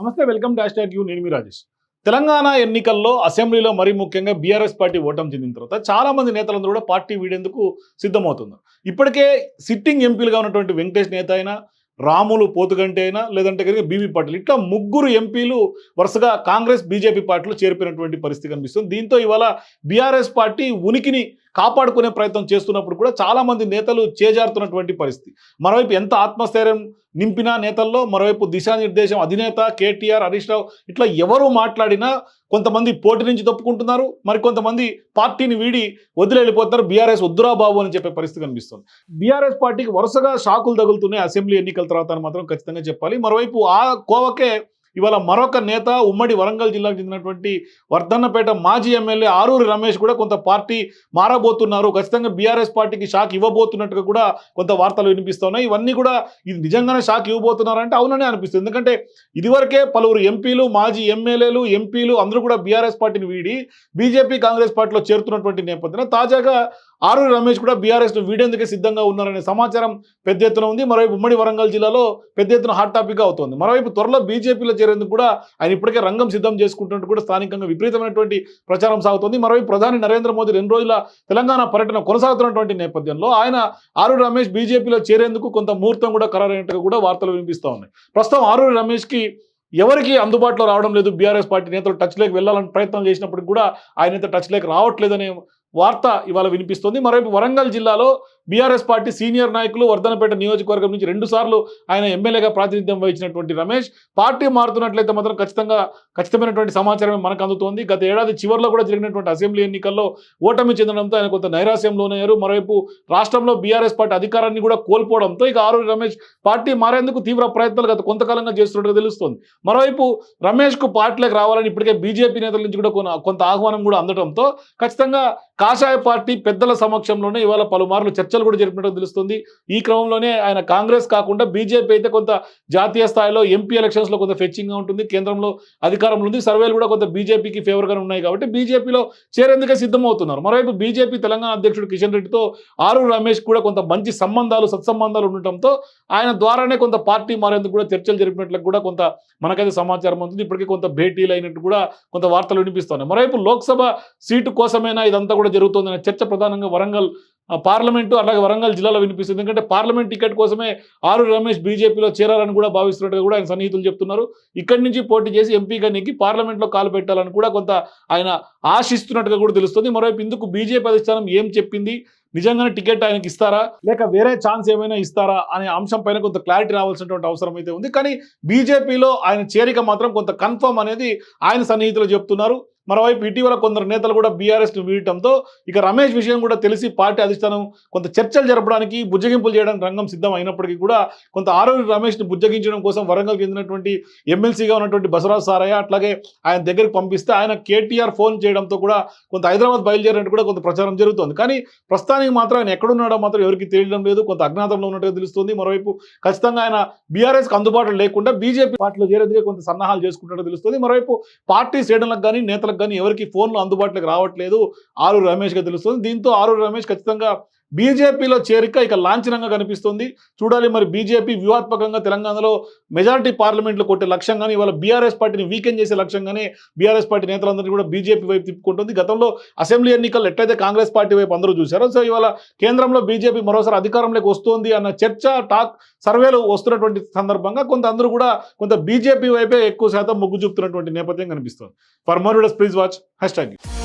నమస్తే welcome dash hash you నేను మీ రాజేష్. తెలంగాణ ఎన్నికల్లో అసెంబ్లీలో మరీ ముఖ్యంగా బీఆర్ఎస్ పార్టీ ఓటమి చెందిన తర్వాత చాలా మంది నేతలందరూ కూడా పార్టీ వీడేందుకు సిద్ధమవుతున్నారు. ఇప్పటికే సిట్టింగ్ ఎంపీలుగా ఉన్నటువంటి వెంకటేష్ నేత అయినా రాములు పోతుగంటి అయినా లేదంటే కనుక బీబీ పాటిల్ ఇట్లా ముగ్గురు ఎంపీలు వరుసగా కాంగ్రెస్ బీజేపీ పార్టీలో చేరిపోయినటువంటి పరిస్థితి కనిపిస్తుంది. దీంతో ఇవాళ బీఆర్ఎస్ పార్టీ ఉనికిని కాపాడుకునే ప్రయత్నం చేస్తున్నప్పుడు కూడా చాలామంది నేతలు చేజారుతున్నటువంటి పరిస్థితి. మరోవైపు ఎంత ఆత్మస్థైర్యం నింపినా నేతల్లో మరోవైపు దిశానిర్దేశం అధినేత కేటీఆర్ హరీష్ రావు ఇట్లా ఎవరు మాట్లాడినా కొంతమంది పోటీ నుంచి తప్పుకుంటున్నారు మరికొంతమంది పార్టీని వీడి వదిలేళ్ళిపోతున్నారు బీఆర్ఎస్ వద్దురా బాబు అని చెప్పే పరిస్థితి కనిపిస్తుంది. బీఆర్ఎస్ పార్టీకి వరుసగా షాకులు తగులుతున్నాయి అసెంబ్లీ ఎన్నికల తర్వాత మాత్రం ఖచ్చితంగా చెప్పాలి. మరోవైపు ఆ కోవకే ఇవాళ మరొక నేత ఉమ్మడి వరంగల్ జిల్లాకు చెందినటువంటి వర్ధన్నపేట మాజీ ఎమ్మెల్యే ఆరూరి రమేష్ కూడా కొంత పార్టీ మారబోతున్నారు. ఖచ్చితంగా బీఆర్ఎస్ పార్టీకి షాక్ ఇవ్వబోతున్నట్టుగా కూడా కొంత వార్తలు వినిపిస్తున్నాయి. ఇవన్నీ కూడా ఇది నిజంగానే షాక్ ఇవ్వబోతున్నారంటే అవుననే అనిపిస్తుంది. ఎందుకంటే ఇదివరకే పలువురు ఎంపీలు మాజీ ఎమ్మెల్యేలు ఎంపీలు అందరూ కూడా బీఆర్ఎస్ పార్టీని వీడి బీజేపీ కాంగ్రెస్ పార్టీలో చేరుతున్నటువంటి నేపథ్యంలో తాజాగా ఆరూరి రమేష్ కూడా బీఆర్ఎస్ వీడేందుకే సిద్ధంగా ఉన్నారనే సమాచారం పెద్ద ఎత్తున ఉంది. మరోవైపు ఉమ్మడి వరంగల్ జిల్లాలో పెద్ద ఎత్తున హాట్ టాపిక్గా అవుతోంది. మరోవైపు త్వరలో బీజేపీలో చేరేందుకు కూడా ఆయన ఇప్పటికే రంగం సిద్ధం చేసుకుంటున్నట్టు కూడా స్థానికంగా విపరీతమైనటువంటి ప్రచారం సాగుతోంది. మరోవైపు ప్రధాని నరేంద్ర మోదీ రెండు రోజుల తెలంగాణ పర్యటన కొనసాగుతున్నటువంటి నేపథ్యంలో ఆయన ఆరూరి రమేష్ బీజేపీలో చేరేందుకు కొంత ముహూర్తం కూడా ఖరారైనట్టుగా కూడా వార్తలు వినిపిస్తూ ఉన్నాయి. ప్రస్తుతం ఆరూరి రమేష్కి ఎవరికి అందుబాటులో రావడం లేదు. బీఆర్ఎస్ పార్టీ నేతలు టచ్లోకి వెళ్ళాలని ప్రయత్నం చేసినప్పటికి కూడా ఆయన అయితే టచ్లోకి రావట్లేదనే వార్త ఇవాళ వినిపిస్తుంది. మరోవైపు వరంగల్ జిల్లాలో బీఆర్ఎస్ పార్టీ సీనియర్ నాయకులు వర్ధనపేట నియోజకవర్గం నుంచి రెండు సార్లు ఆయన ఎమ్మెల్యేగా ప్రాతినిధ్యం వహించినటువంటి రమేష్. పార్టీ మారుతున్నట్లయితే మాత్రం ఖచ్చితంగా ఖచ్చితమైనటువంటి సమాచారమే మనకు అందుతోంది. గత ఏడాది చివరిలో కూడా జరిగినటువంటి అసెంబ్లీ ఎన్నికల్లో ఓటమి చెందడంతో ఆయన కొంత నైరాశ్యంలోనయ్యారు మరోవైపు రాష్ట్రంలో బీఆర్ఎస్ పార్టీ అధికారాన్ని కూడా కోల్పోవడంతో ఇక ఆరు రమేష్ పార్టీ మారేందుకు తీవ్ర ప్రయత్నాలు గత కొంతకాలంగా చేస్తున్నట్టుగా తెలుస్తోంది. మరోవైపు రమేష్కు పార్టీలకు రావాలని ఇప్పటికే బీజేపీ నేతల నుంచి కూడా కొన- కొంత ఆహ్వానం కూడా అందడంతో ఖచ్చితంగా కాషాయ పార్టీ పెద్దల సమక్షంలోనే ఇవాళ పలుమార్లు చర్చలు కూడా జరిపినట్టు తెలుస్తుంది. ఈ క్రమంలోనే ఆయన కాంగ్రెస్ కాకుండా బీజేపీ అయితే కొంత జాతీయ స్థాయిలో ఎంపీ ఎలక్షన్స్లో కొంత ఫెచ్చింగ్గా ఉంటుంది. కేంద్రంలో అధికారంలో ఉంది. సర్వేలు కూడా కొంత బీజేపీకి ఫేవర్గానే ఉన్నాయి కాబట్టి బీజేపీలో చేరేందుకే సిద్ధమవుతున్నారు. మరోవైపు బీజేపీ తెలంగాణ అధ్యక్షుడు కిషన్ రెడ్డితో ఆరు రమేష్ కూడా కొంత మంచి సంబంధాలు సత్సంబంధాలు ఉండటంతో ఆయన ద్వారానే కొంత పార్టీ మారేందుకు కూడా చర్చలు జరిపినట్లు కూడా కొంత మనకైతే సమాచారం ఉంటుంది ఇప్పటికే కొంత భేటీలు అయినట్టు కూడా కొంత వార్తలు వినిపిస్తున్నాయి. మరోవైపు లోక్సభ సీటు కోసమైనా ఇదంతా కూడా జరుగుతుందనే చర్చ ప్రధానంగా వరంగల్ పార్లమెంటు అలాగే వరంగల్ జిల్లాలో వినిపిస్తుంది. ఎందుకంటే పార్లమెంట్ టికెట్ కోసమే ఆరు రమేష్ బీజేపీలో చేరాలని కూడా భావిస్తున్నట్టుగా కూడా ఆయన సన్నిహితులు చెప్తున్నారు. ఇక్కడి నుంచి పోటీ చేసి ఎంపీగా నెగ్గి పార్లమెంట్లో కాలు పెట్టాలని కూడా కొంత ఆయన ఆశిస్తున్నట్టుగా కూడా తెలుస్తుంది. మరోవైపు ఇందుకు బీజేపీ అధిష్టానం ఏం చెప్పింది? నిజంగానే టికెట్ ఆయనకి ఇస్తారా? లేక వేరే ఛాన్స్ ఏమైనా ఇస్తారా? అనే అంశం పైన కొంత క్లారిటీ రావాల్సినటువంటి అవసరం అయితే ఉంది. కానీ బీజేపీలో ఆయన చేరిక మాత్రం కొంత కన్ఫర్మ్ అనేది ఆయన సన్నిహితులు చెప్తున్నారు. మరోవైపు ఇటీవల కొందరు నేతలు కూడా బీఆర్ఎస్ను వీడటంతో ఇక రమేష్ విషయం కూడా తెలిసి పార్టీ అధిష్టానం కొంత చర్చలు జరపడానికి బుజ్జగింపులు చేయడానికి రంగం సిద్ధం అయినప్పటికీ కూడా కొంత ఆరోగ్య రమేష్ను బుజ్జగించడం కోసం వరంగల్ చెందినటువంటి ఎమ్మెల్సీగా ఉన్నటువంటి బసవరాజ్ సారయ్య అట్లాగే ఆయన దగ్గరికి పంపిస్తే ఆయన కేటీఆర్ ఫోన్ చేయడంతో కూడా కొంత హైదరాబాద్ బయలుదేరినట్టు కూడా కొంత ప్రచారం జరుగుతోంది. కానీ ప్రస్తుతానికి మాత్రం ఆయన ఎక్కడున్నాడో మాత్రం ఎవరికి తెలియడం లేదు. కొంత అజ్ఞాతంలో ఉన్నట్టుగా తెలుస్తుంది. మరోవైపు ఖచ్చితంగా ఆయన బీఆర్ఎస్కి అందుబాటులో లేకుండా బీజేపీ పార్టీలో చేరేందుకే కొంత సన్నాహాలు చేసుకుంటున్నట్టు తెలుస్తుంది. మరోవైపు పార్టీ శ్రేణులకు కానీ నేతలకు కానీ ఎవరికి ఫోన్లు అందుబాటులోకి రావట్లేదు. ఆరు రమేష్గా తెలుస్తుంది. దీంతో ఆరు రమేష్ ఖచ్చితంగా బీజేపీలో చేరిక ఇక లాంఛనంగా కనిపిస్తుంది. చూడాలి మరి బీజేపీ వ్యూహాత్మకంగా తెలంగాణలో మెజారిటీ పార్లమెంట్లో కొట్టే లక్ష్యంగానే ఇవాళ బీఆర్ఎస్ పార్టీని వీకెండ్ చేసే లక్ష్యంగానే బీఆర్ఎస్ పార్టీ నేతలందరినీ కూడా బీజేపీ వైపు తిప్పుకుంటుంది. గతంలో అసెంబ్లీ ఎన్నికలు ఎట్లయితే కాంగ్రెస్ పార్టీ వైపు అందరూ చూశారో సో ఇవాళ కేంద్రంలో బీజేపీ మరోసారి అధికారంలోకి వస్తోంది అన్న చర్చ టాక్ సర్వేలు వస్తున్నటువంటి సందర్భంగా కొంత అందరూ కూడా కొంత బీజేపీ వైపే ఎక్కువ శాతం మొగ్గు చూపుతున్నటువంటి నేపథ్యం కనిపిస్తుంది. For more please watch hashtag